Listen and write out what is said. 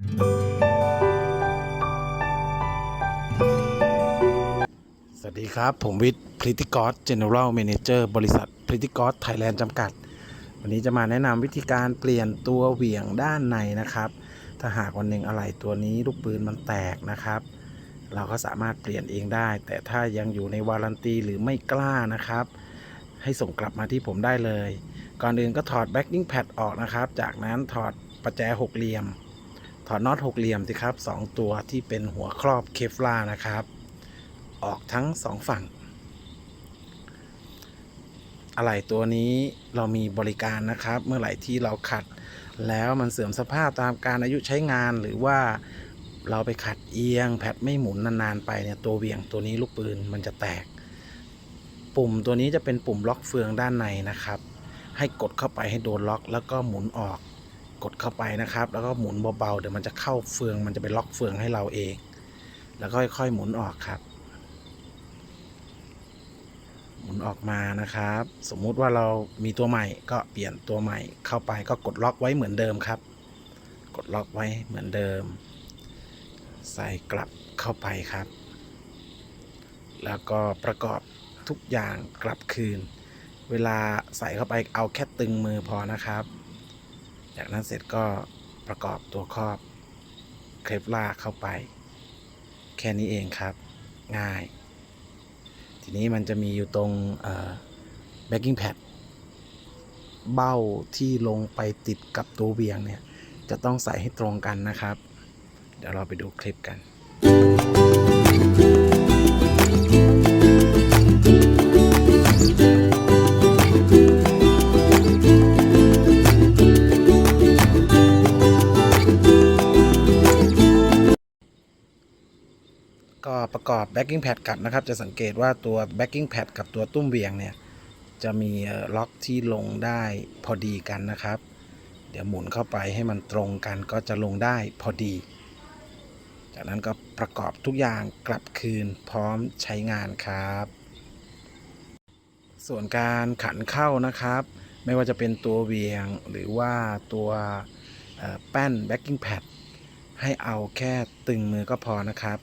สวัสดีครับ ผมวิทย์พริติกอสเจเนอเรลเมนเจอร์บริษัทพริติกอสไทยแลนด์จำกัด วันนี้จะมาแนะนำวิธีการเปลี่ยนตัวเหวี่ยงด้านในนะครับ ถ้าหากวันหนึ่งอะไรตัวนี้ลูกปืนมันแตกนะครับ เราก็สามารถเปลี่ยนเองได้ แต่ถ้ายังอยู่ในวารันตีหรือไม่กล้านะครับ ให้ส่งกลับมาที่ผมได้เลย ก่อนอื่นก็ถอดแบ็กกิ้งแพดออกนะครับ จากนั้นถอดประแจหกเหลี่ยม ถอดน็อตหกเหลี่ยมสิครับสองตัวที่เป็นหัวครอบเคฟลาร์นะครับ ออกทั้งสองฝั่ง อะไหล่ตัวนี้เรามีบริการนะครับ เมื่อไหร่ที่เราขัด แล้วมันเสื่อมสภาพตามการอายุใช้งานหรือว่าเราไปขัดเอียง แพดไม่หมุนนานๆไปเนี่ยตัวเวี่ยงตัวนี้ลูกปืนมันจะแตก ปุ่มตัวนี้จะเป็นปุ่มล็อกเฟืองด้านในนะครับ ให้กดเข้าไปให้โดนล็อกแล้วก็หมุนออก กดเข้าไปนะครับ แล้วก็หมุนเบาๆเดี๋ยวมันจะเข้าเฟือง มันจะไปล็อกเฟืองให้เราเอง แล้วก็ค่อยๆหมุนออกครับ หมุนออกมานะครับ สมมุติว่าเรามีตัวใหม่ก็เปลี่ยนตัวใหม่เข้าไปก็กดล็อกไว้เหมือนเดิมครับ กดล็อกไว้เหมือนเดิม ใส่กลับเข้าไปครับ แล้วก็ประกอบทุกอย่างกลับคืน เวลาใส่เข้าไปเอาแค่ตึงมือพอนะครับ จากนั้นเสร็จก็ประกอบตัวครอบเคลปลาเข้าไป แค่นี้เองครับ ง่าย ทีนี้มันจะมีอยู่ตรงแบ็กกิ้งแพดเบ้าที่ลงไปติดกับตัวเบียงเนี่ย จะต้องใส่ให้ตรงกันนะครับ เดี๋ยวเราไปดูคลิปกันก็ ประกอบ backing pad กลับนะครับ จะสังเกตว่าตัว backing pad กับตัวตุ้มเวียงเนี่ย จะมีล็อกที่ลงได้พอดีกันนะครับ เดี๋ยวหมุนเข้าไปให้มันตรงกันก็จะลงได้พอดี จากนั้นก็ประกอบทุกอย่างกลับคืนพร้อมใช้งานครับ ส่วนการขันเข้านะครับ ไม่ว่าจะเป็นตัวเวียงหรือว่าตัวแป้น backing pad ให้เอาแค่ตึงมือก็พอนะครับ